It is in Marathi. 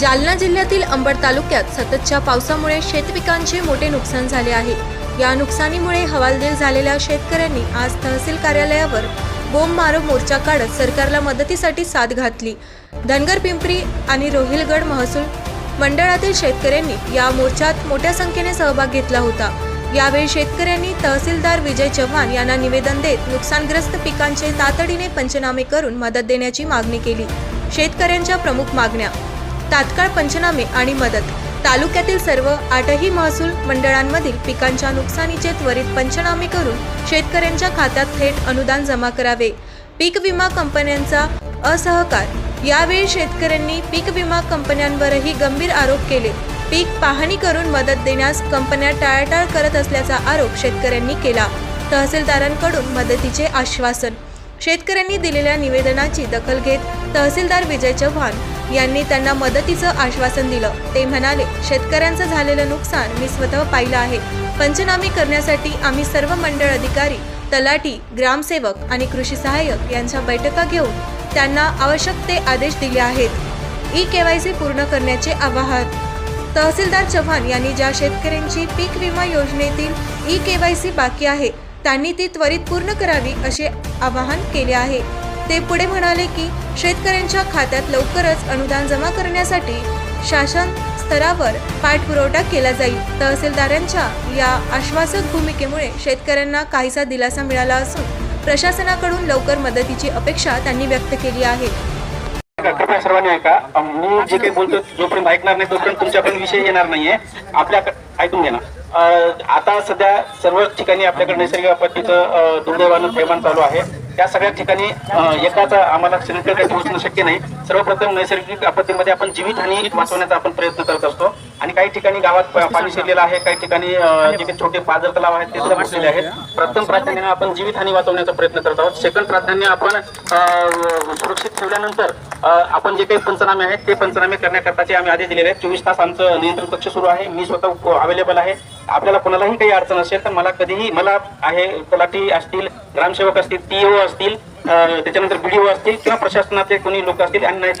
जालना जिल्ह्यातील अंबड तालुक्यात सततच्या पावसामुळे शेतपिकांचे मोठे नुकसान झाले आहे. या नुकसानीमुळे हवालदिल झालेल्या शेतकऱ्यांनी आज तहसील कार्यालयावर बोंब मारो मोर्चा काढत सरकारला मदतीसाठी साथ घातली. धनगर पिंपरी आणि रोहिलगड महसूल मंडळातील शेतकऱ्यांनी या मोर्चात मोठ्या संख्येने सहभाग घेतला होता. यावेळी शेतकऱ्यांनी तहसीलदार विजय चव्हाण यांना निवेदन देत नुकसानग्रस्त पिकांचे तातडीने पंचनामे करून मदत देण्याची मागणी केली. शेतकऱ्यांच्या प्रमुख मागण्या तात्काळ पंचनामे आणि मदत. तालुक्यातील सर्व आठही महसूल मंडळांमधील पिकांच्या नुकसानीचे त्वरित पंचनामे करून शेतकऱ्यांच्या खात्यात थेट अनुदान जमा करावे. पीक विमा कंपन्यांचा असहकार. यावेळी शेतकऱ्यांनी पीक विमा कंपन्यांवरही गंभीर आरोप केले. पीक पाहणी करून मदत देण्यास कंपन्या टाळाटाळ करत असल्याचा आरोप शेतकऱ्यांनी केला. तहसीलदारांकडून मदतीचे आश्वासन. शेतकऱ्यांनी दिलेल्या निवेदनाची दखल घेत तहसीलदार विजय चव्हाण यांनी त्यांना मदतीचं आश्वासन दिलं. ते म्हणाले शेतकऱ्यांचं झालेलं नुकसान मी स्वतः पाहिलं आहे. पंचनामे करण्यासाठी आम्ही सर्व मंडळ अधिकारी तलाठी ग्रामसेवक आणि कृषी सहाय्यक यांच्या बैठका घेऊन त्यांना आवश्यक ते आदेश दिले आहेत. ई केवायसी पूर्ण करण्याचे आवाहन. तहसीलदार चव्हाण यांनी ज्या शेतकऱ्यांची पीक विमा योजनेतील ई केवायसी बाकी आहे त्यांनी ती त्वरित पूर्ण करावी असे आवाहन केले आहे. ते पुढे म्हणाले की शेतकऱ्यांच्या खात्यात लवकरच अनुदान जमा करण्यासाठी शासन स्तरावर पाठपुरवठा केला जाईल. तहसीलदारांच्या या आश्वासक भूमिकेमुळे शेतकऱ्यांना काहीसा दिलासा मिळाला असून प्रशासनाकडून लवकर मदतीची अपेक्षा त्यांनी व्यक्त केली आहे. कृपया सर्वांनी ऐका मी जे काही बोलतो जोपर्यंत ऐकणार नाही तोपर्यंत तुमच्यापर्यंत विषय येणार नाहीये. आपल्या ऐकून घेणार आता सध्या सर्व ठिकाणी आपल्याकडे नैसर्गिक आपत्तीचं दुर्दैवानं थैमान चालू आहे. त्या सगळ्या ठिकाणी अं, एकाचा आम्हाला सिलेंडर काही पोहोचणं शक्य नाही. सर्वप्रथम नैसर्गिक आपत्तीमध्ये आपण जीवितहानी वाचवण्याचा आपण प्रयत्न करत असतो. आणि काही ठिकाणी गावात पाणी शिरलेलं आहे काही ठिकाणी जे काही छोटे पाजर तलाव आहेत ते सुद्धा भरलेले आहेत. प्रथम प्राधान्याने आपण जीवितहानी वाचवण्याचा प्रयत्न करत आहोत. सेकंड प्राधान्य आपण सुरक्षित ठेवल्यानंतर आपण जे काही पंचनामे आहेत ते पंचनामे करण्याकरताचे आम्ही आदेश दिलेले आहेत. चोवीस तास आमचं नियंत्रण कक्ष सुरू आहे. मी स्वतः अवेलेबल आहे. आपल्याला कोणालाही काही अडचण असेल तर मला कधीही मला आहे तलाठी असतील ग्रामसेवक असतील टीओ असतील त्याच्यानंतर बीडीओ असतील किंवा प्रशासनाचे कोणी लोक असतील आणि नाही